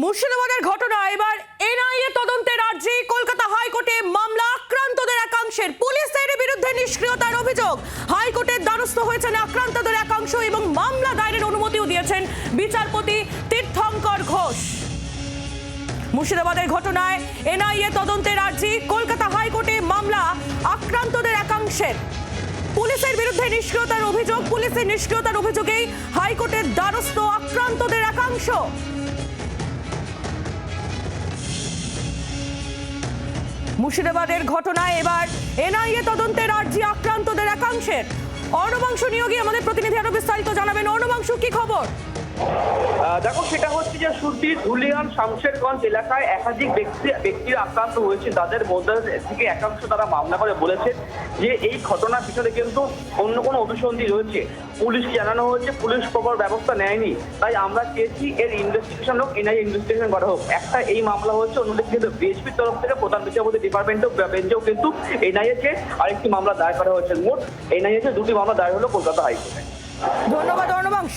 মুর্শিদাবাদের ঘটনা, এবার এনআইএ তদন্তের আর্জি কলকাতা হাইকোর্টে মামলা আক্রান্তদের একাংশের। পুলিশের বিরুদ্ধে নিষ্ক্রিয়তার অভিযোগ। হাইকোর্টের দ্বারস্থ হয়েছেন আক্রান্তদের একাংশ এবং মামলা দায়েরের অনুমতিও দিয়েছেন বিচারপতি তীর্থঙ্কর ঘোষ। মুর্শিদাবাদের ঘটনায় এনআইএ তদন্তের আর্জি কলকাতা হাইকোর্টে মামলা আক্রান্তদের একাংশের। পুলিশের বিরুদ্ধে নিষ্ক্রিয়তার অভিযোগ। পুলিশের নিষ্ক্রিয়তার অভিযোগেই হাইকোর্টের দ্বারস্থ আক্রান্তদের একাংশ। মুর্শিদাবাদের ঘটনায় এবার এনআইএ তদন্তের আর্জি আক্রান্তদের একাংশের। অর্ণবাংশ নিয়োগী আমাদের প্রতিনিধি আরও বিস্তারিত জানাবেন। অর্ণবাংশ, কি খবর? দেখো, সেটা হচ্ছে যে সুরটি ধুলিয়ান শামশেরগঞ্জ এলাকায় একাধিক ব্যক্তি, ব্যক্তিরা আক্রান্ত হয়েছে। তাদের মধ্যে থেকে একাংশ তারা মামলা করে বলেছে যে এই ঘটনার পিছনে কিন্তু অন্য কোনো অভিসন্ধি রয়েছে। পুলিশকে জানানো হয়েছে, পুলিশ প্রপার ব্যবস্থা নেয়নি। তাই আমরা চেয়েছি এর ইনভেস্টিগেশন হোক, এনআই ইনভেস্টিগেশন করা হোক। একটা এই মামলা হচ্ছে অন্যদিকে কিন্তু বিএসপির তরফ থেকে প্রধান বিচারপতি ডিপার্টমেন্ট বেঞ্চেও কিন্তু এনআইএ কে আরেকটি মামলা দায়ের করা হয়েছে। মোট এনআইএকে দুটি মামলা দায়ের হলো কলকাতা হাইকোর্টে। ধন্যবাদ অর্ণবাংশ।